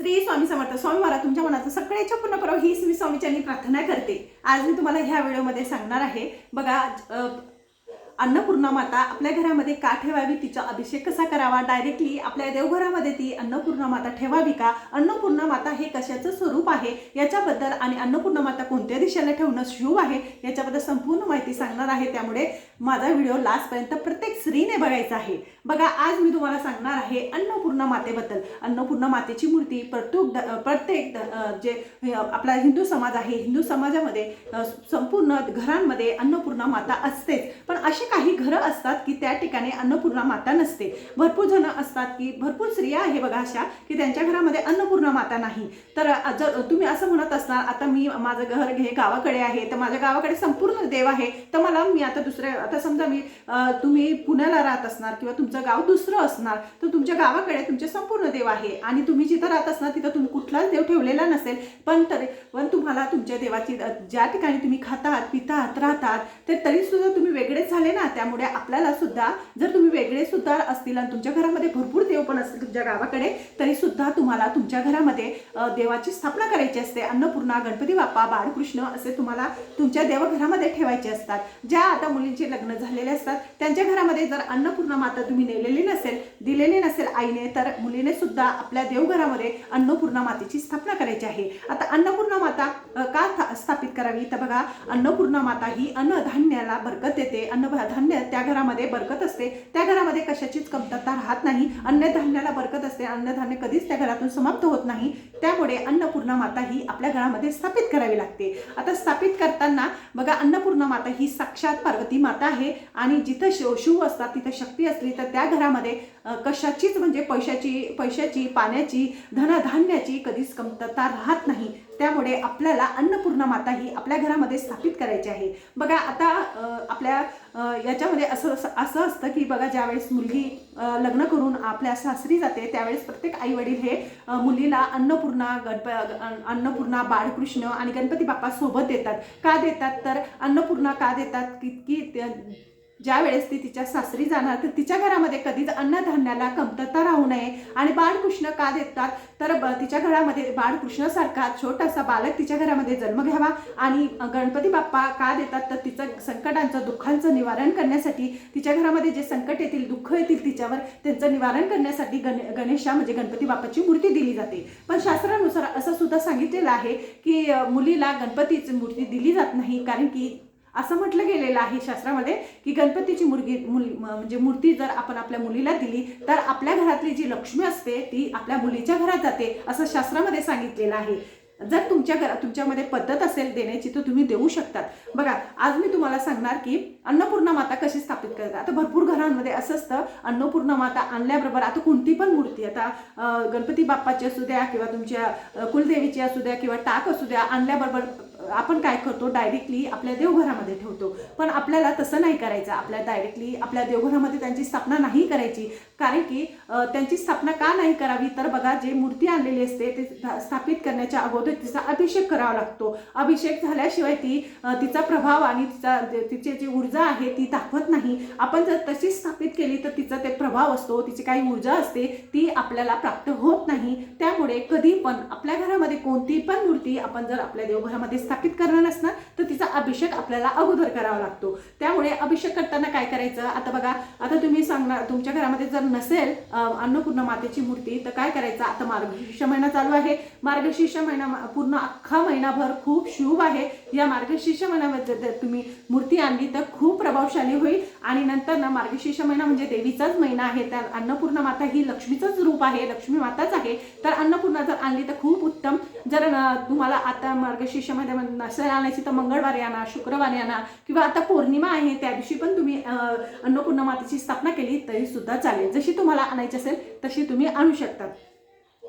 श्री स्वामी समर्थ. स्वामी मला तुमच्या मनाचं सगळ्याच्या पूर्ण करावं हीच मी स्वामीच्यांनी प्रार्थना करते. आज मी तुम्हाला ह्या व्हिडिओमध्ये सांगणार आहे. बघा अन्नपूर्णा माता आपल्या घरामध्ये का ठेवावी? तिचा अभिषेक कसा करावा? डायरेक्टली आपल्या देवघरामध्ये ती अन्नपूर्णा माता ठेवावी का? अन्नपूर्णा माता हे कशाचं स्वरूप आहे? याच्याबद्दल आणि अन्नपूर्णा माता कोणत्या दिशेला ठेवणं शुभ आहे? याच्याबद्दल संपूर्ण माहिती सांगणार आहे. त्यामुळे माझा व्हिडिओ लास्टपर्यंत प्रत्येक स्त्रीने बघायचा आहे. बघा आज मी तुम्हाला सांगणार आहे अन्नपूर्णा मातेबद्दल अन्नपूर्णा मातेची मूर्ती प्रत्येक द- प्रत्येक द- जे आपला हिंदू समाज आहे. हिंदू समाजामध्ये संपूर्ण घरांमध्ये अन्नपूर्णा माता असतेच. पण अशी काही घरं असतात की त्या ठिकाणी अन्नपूर्णा माता नसते. भरपूर जण असतात की भरपूर स्त्रिया आहे बघा अशा की त्यांच्या घरामध्ये अन्नपूर्णा माता नाही. तर जर तुम्ही असं म्हणत असणार आता मी माझं घर घे गावाकडे आहे तर माझ्या गावाकडे संपूर्ण देव आहे तर मला मी आता दुसऱ्या आता समजा मी तुम्ही पुण्याला राहत असणार किंवा तुमचं गाव दुसरं असणार तर तुमच्या गावाकडे तुमचे संपूर्ण देव आहे. आणि तुम्ही जिथं राहत असणार तिथं तुम्ही कुठलाच देव ठेवलेला नसेल. पण तरी पण तुम्हाला तुमच्या देवाची ज्या ठिकाणी तुम्ही खातात पितात राहतात ते तरी सुद्धा तुम्ही वेगळेच झाले ना त्यामुळे आपल्याला सुद्धा जर तुम्ही वेगळे सुद्धा असतील आणि तुमच्या घरामध्ये भरपूर देव पण असतील तुमच्या गावाकडे तरी सुद्धा तुम्हाला तुमच्या घरामध्ये देवाची स्थापना करायची असते. अन्नपूर्णा गणपती बाप्पा बाळकृष्ण असे तुम्हाला तुमच्या देवघरामध्ये ठेवायचे असतात. ज्या आता मुलींचे लग्न झालेले असतात त्यांच्या घरामध्ये जर अन्नपूर्णा माता तुम्ही नेलेली नसेल दिलेली नसेल आईने तर मुलीने सुद्धा आपल्या देवघरामध्ये अन्नपूर्णा मातेची स्थापना करायची आहे. आता अन्नपूर्णा माता का स्थापित करावी? तर बघा अन्नपूर्णा माता ही अन्नधान्याला बरकत देते. धान्य त्या घरामध्ये बरकत असते. त्या घरामध्ये कशाचीच कमतरता राहत नाही. अन्नधान्याला बरकत असते. अन्नधान्य कधीच त्या घरातून समाप्त होत नाही. त्यामुळे अन्नपूर्णा माता ही आपल्या घरामध्ये स्थापित करावी लागते. आता स्थापित करताना बघा अन्नपूर्णा माता ही साक्षात पार्वती माता आहे आणि जिथं शिव शिव असतात तिथं शक्ती असली तर त्या घरामध्ये कशाचीच म्हणजे पैशाची पैशाची पाण्याची धनधान्याची कधीच कमतरता राहत नाही. त्यामुळे आपल्याला अन्नपूर्णा माता ही आपल्या घरामध्ये स्थापित करायची आहे. बघा आता आपल्या याच्यामध्ये असं असं असतं की बघा ज्यावेळेस मुलगी लग्न करून आपल्या सासरी जाते त्यावेळेस प्रत्येक आई वडील हे मुलीला अन्नपूर्णा गणप अन्नपूर्णा बाळकृष्ण आणि गणपती बाप्पा सोबत देतात. का देतात? तर अन्नपूर्णा का देतात? की की त्या- ज्या वेळेस ती तिच्या सासरी जाणार तर तिच्या घरामध्ये कधीच अन्नधान्याला कमतरता राहू नये. आणि बाळकृष्ण का देतात? तर ब- तिच्या घरामध्ये बाळकृष्णासारखा छोटासा बालक तिच्या घरामध्ये जन्म घ्यावा. आणि गणपती बाप्पा का देतात? तर तिचं संकटांचं दुःखांचं निवारण करण्यासाठी तिच्या घरामध्ये जे संकट येतील दुःख येतील तिच्यावर त्यांचं निवारण करण्यासाठी गण गणेशा म्हणजे गणपती बाप्पाची मूर्ती दिली जाते. पण शास्त्रानुसार असं सुद्धा सांगितलेलं आहे की मुलीला गणपतीची मूर्ती दिली जात नाही कारण की असं म्हटलं गेलेलं आहे शास्त्रामध्ये की गणपतीची मुलगी मुल म्हणजे मूर्ती जर आपण आपल्या मुलीला दिली तर आपल्या घरातली जी लक्ष्मी असते ती आपल्या मुलीच्या घरात जाते असं शास्त्रामध्ये सांगितलेलं आहे. जर तुमच्या घरात तुमच्यामध्ये पद्धत असेल देण्याची तर तुम्ही देऊ शकतात. बघा आज मी तुम्हाला सांगणार की अन्नपूर्णा माता कशी स्थापित करतात. आता भरपूर घरांमध्ये असं असतं अन्नपूर्णा माता आणल्याबरोबर आता कोणती पण मूर्ती आता गणपती बाप्पाची असू द्या किंवा तुमच्या कुलदेवीची असू द्या किंवा टाक असू द्या आणल्याबरोबर आपण काय करतो डायरेक्टली आपल्या देवघरामध्ये ठेवतो. पण आपल्याला तसं नाही करायचं. आपल्या डायरेक्टली आपल्या देवघरामध्ये त्यांची स्थापना नाही करायची. कारण की त्यांची स्थापना का नाही करावी? तर बघा जे मूर्ती आणलेली असते ते स्थापित करण्याच्या अगोदर तिचा अभिषेक करावा लागतो. अभिषेक झाल्याशिवाय ती तिचा प्रभाव आणि तिचा तिची जी ऊर्जा आहे ती दाखवत नाही. आपण जर तशी स्थापित केली तर तिचा ते प्रभाव असतो तिची काही ऊर्जा असते ती आपल्याला प्राप्त होत नाही. त्यामुळे कधी पण आपल्या घरामध्ये कोणती पण मूर्ती आपण जर आपल्या देवघरामध्ये स्थापित करणार असणार तर तिचा अभिषेक आपल्याला अगोदर करावा लागतो. त्यामुळे अभिषेक करताना काय करायचं? आता बघा आता तुम्ही सांगणार तुमच्या घरामध्ये जर नसेल अन्नपूर्ण अन्नपूर्णा मातेची मूर्ती तर काय करायचं? आता मार्गशीर्ष महिना चालू आहे. मार्गशीर्ष महिना पूर्ण अख्खा महिनाभर खूप शुभ आहे. या मार्गशीर्ष महिन्यामध्ये जर तुम्ही मूर्ती आणली तर खूप प्रभावशाली होईल. आणि नंतर ना मार्गशीर्ष महिना म्हणजे देवीचाच महिना आहे. त्या अन्नपूर्णा माता ही लक्ष्मीचंच रूप आहे लक्ष्मी माताच आहे. तर अन्नपूर्णा जर आणली तर खूप उत्तम. जर तुम्हाला आता मार्गशीर्षमध्ये नसेल आणायची तर मंगळवारी आणा शुक्रवारी आणा किंवा आता पौर्णिमा आहे त्या दिवशी पण तुम्ही अन्नपूर्ण अन्नपूर्णा मातेची स्थापना केली तरी सुद्धा चालेल. जशी तुम्हाला आणायची असेल तशी तुम्ही आणू शकता.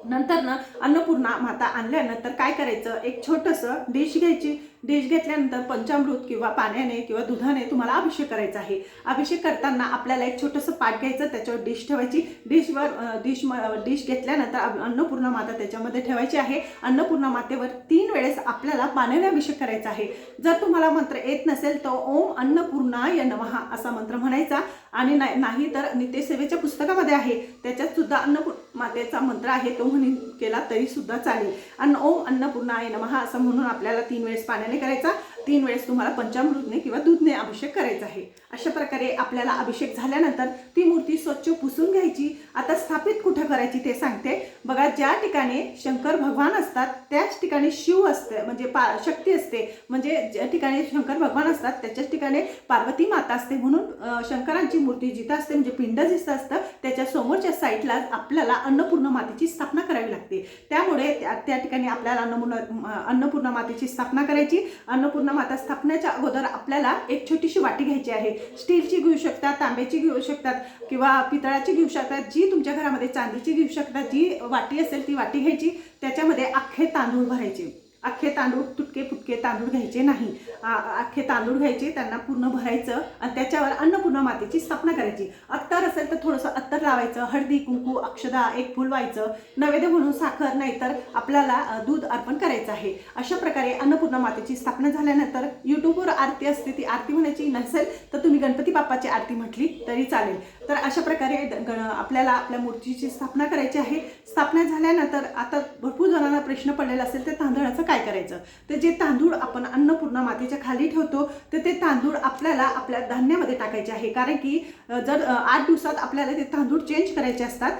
नंतर ना अन्नपूर्णा माता आणल्यानंतर काय करायचं? एक छोटंसं डिश घ्यायची. डिश घेतल्यानंतर पंचामृत किंवा पाण्याने किंवा दुधाने तुम्हाला अभिषेक करायचा आहे. अभिषेक करताना आपल्याला एक छोटंसं पाट घ्यायचं त्याच्यावर डिश ठेवायची. डिशवर डिश डिश घेतल्यानंतर अन्नपूर्णा माता त्याच्यामध्ये ठेवायची आहे. अन्नपूर्णा मातेवर तीन वेळेस आपल्याला पाण्याने अभिषेक करायचा आहे. जर तुम्हाला मंत्र येत नसेल तर ओम अन्नपूर्णाय नमः असा मंत्र म्हणायचा. आणि नाही नाही तर नित्यसेवेच्या पुस्तकामध्ये आहे. त्याच्यात सुद्धा अन्नपूर मातेचा मंत्र आहे. तो म्हणून केला तरी सुद्धा चालेल. आणि ओम अन्नपूर्णाय नमहा असं म्हणून आपल्याला तीन वेळेस पाण्याने करायचा. तीन वेळेस तुम्हाला पंचामृतने किंवा दूधने अभिषेक करायचा आहे. अशा प्रकारे आपल्याला अभिषेक झाल्यानंतर ती मूर्ती स्वच्छ पुसून घ्यायची. आता स्थापित कुठं करायची ते सांगते. बघा ज्या ठिकाणी शंकर भगवान असतात त्याच ठिकाणी शिव असते म्हणजे पा शक्ती असते. म्हणजे ज्या ठिकाणी शंकर भगवान असतात त्याच्याच ठिकाणी पार्वती माता असते म्हणून शंकरांची मूर्ती जिथं असते म्हणजे पिंड जिथं असतं त्याच्या समोरच्या साईडला आपल्याला अन्नपूर्ण मातेची स्थापना करावी लागते. त्यामुळे त्या त्या ठिकाणी आपल्याला अन्नपूर्ण अन्नपूर्ण मातेची स्थापना करायची. अन्नपूर्ण माता स्थापनेच्या अगोदर आपल्याला एक छोटीशी वाटी घ्यायची आहे. स्टीलची घेऊ शकतात तांब्याची घेऊ शकतात किंवा पितळाची घेऊ शकतात. जी तुमच्या घरामध्ये चांदीची घेऊ शकतात. जी वाटी असेल ती वाटी घ्यायची. त्याच्यामध्ये अख्खे तांदूळ भरायचे. अख्खे तांदूळ तुटके फुटके तांदूळ घ्यायचे नाही. आ- अख्खे तांदूळ घ्यायचे त्यांना पूर्ण भरायचं आणि त्याच्यावर अन्नपूर्णा मातेची स्थापना करायची. अत्तर असेल तर थोडंसं अत्तर लावायचं हळदी कुंकू अक्षदा एक फुल व्हायचं नैवेद्य म्हणून साखर नाहीतर आपल्याला दूध अर्पण करायचं आहे. अशा प्रकारे अन्नपूर्णा मातेची स्थापना झाल्यानंतर युट्यूबवर आरती असते ती आरती म्हणायची नसेल तर तुम्ही गणपती बाप्पाची आरती म्हटली तरी चालेल. तर अशा प्रकारे द- गण आपल्याला आपल्या मूर्तीची स्थापना करायची आहे. स्थापना झाल्यानंतर आता भरपूर जणांना प्रश्न पडलेला असेल तर तांदळाचं काय करायचं? तर जे तांदूळ आपण अन्नपूर्ण मातीच्या खाली ठेवतो तर ते तांदूळ आपल्याला आपल्या धान्यामध्ये टाकायचे आहे. कारण की जर आठ दिवसात आपल्याला ते तांदूळ चेंज करायचे असतात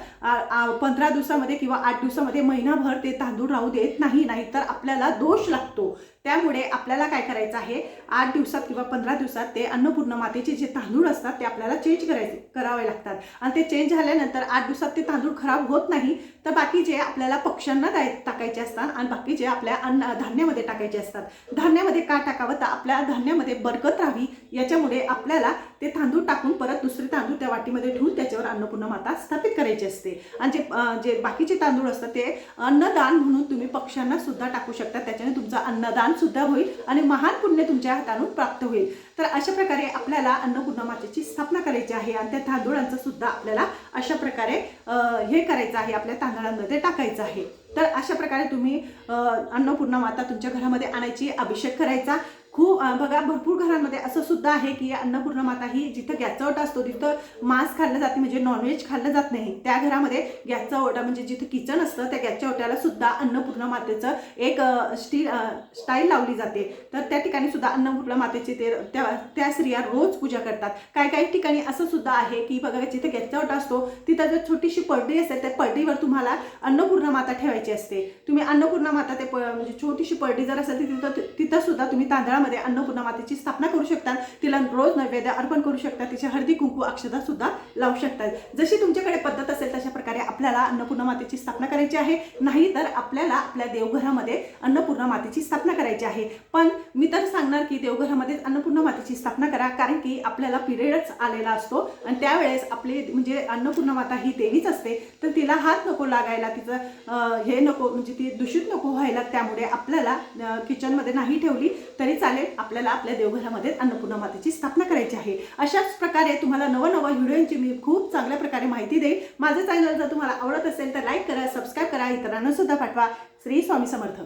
पंधरा दिवसामध्ये किंवा आठ दिवसामध्ये महिनाभर ते तांदूळ राहू देत नाही नाहीतर आपल्याला दोष लागतो. त्यामुळे आपल्याला काय करायचं आहे? आठ दिवसात किंवा पंधरा दिवसात ते अन्नपूर्ण मातेचे जे तांदूळ असतात ते आपल्याला चेंज करायचे करावे लागतात. आणि ते चेंज झाल्यानंतर आठ दिवसात ते तांदूळ खराब होत नाही तर बाकी जे आपल्याला पक्ष्यांना द्याय टाकायचे असतात आणि बाकी जे आपल्या अन्न धान्यामध्ये टाकायचे असतात. धान्यामध्ये का टाकावं? तर आपल्या धान्यामध्ये बरकत राहावी. याच्यामुळे आपल्याला ते तांदूळ टाकून परत दुसरे तांदूळ त्या वाटीमध्ये ठेवून त्याच्यावर अन्नपूर्ण माता स्थापित करायची असते. आणि जे जे बाकीचे तांदूळ असतात ते अन्नदान म्हणून तुम्ही पक्ष्यांना सुद्धा टाकू शकता. त्याच्याने तुमचं अन्नदान सुद्धा होईल आणि महान पुण्य तुमच्या हातातून प्राप्त होईल. तर अशा प्रकारे आपल्याला अन्नपूर्णा मातेची स्थापना करायची आहे आणि त्या तांदूळांचं सुद्धा आपल्याला अशा प्रकारे हे करायचं आहे आपल्या तांदळांमध्ये टाकायचं आहे. तर अशा प्रकारे तुम्ही अन्नपूर्णा माता तुमच्या घरामध्ये आणायची अभिषेक करायचा. खूप बघा भरपूर घरांमध्ये असं सुद्धा आहे की अन्नपूर्णा माता ही जिथं गॅसचा ओटा असतो तिथं मांस खाल्लं जाते म्हणजे नॉनव्हेज खाल्लं जात नाही. त्या घरामध्ये गॅसचा ओटा म्हणजे जिथं किचन असतं त्या गॅसच्या ओट्याला सुद्धा अन्नपूर्णा मातेचं एक स्टील स्टाईल लावली जाते. तर त्या ठिकाणी सुद्धा अन्नपूर्णा मातेची ते त्या त्या स्त्रिया रोज पूजा करतात. काही काही ठिकाणी असं सुद्धा आहे की बघा जिथे गॅसचा असतो तिथं जर छोटीशी पडडी असेल त्या पडडीवर तुम्हाला अन्नपूर्णा माता ठेवायची असते. तुम्ही अन्नपूर्णा माता ते म्हणजे छोटीशी पडडी जर असेल तर तिथं तिथं सुद्धा तुम्ही तांदळामध्ये अन्नपूर्णा मातेची स्थापना करू शकता. तिला रोज नैवेद्य अर्पण करू शकता. तिच्या हळदी कुंकू अक्षता सुद्धा लावू शकतात जशी तुमच्याकडे पद्धत असेल तशा प्रकारे आपल्याला अन्नपूर्णा मातेची स्थापना करायची आहे. नाही तर आपल्याला आपल्या देवघरामध्ये अन्नपूर्णा मातेची स्थापना करायची आहे. पण मी तर सांगणार की देवघरामध्ये अन्नपूर्णा मातेची स्थापना करा कारण की आपल्याला पिरियडच आलेला असतो. आणि त्यावेळेस आपली म्हणजे अन्नपूर्णा माता ही देवीच असते तर तिला हात नको लागायला तिचं हे नको म्हणजे ती दूषित नको व्हायला त्यामुळे आपल्याला किचनमध्ये नाही ठेवली तरी चालेल आपल्याला आपल्या देवघरामध्ये अन्नपूर्णा मातेची स्थापना करायची आहे. अशाच प्रकारे तुम्हाला नवनवं व्हिडिओंची मी खूप चांगल्या प्रकारे माहिती देईन. माझं चॅनल जर तुम्हाला आवडत असेल तर लाईक करा सबस्क्राईब करा इतरांना सुद्धा पाठवा. श्री स्वामी समर्थ.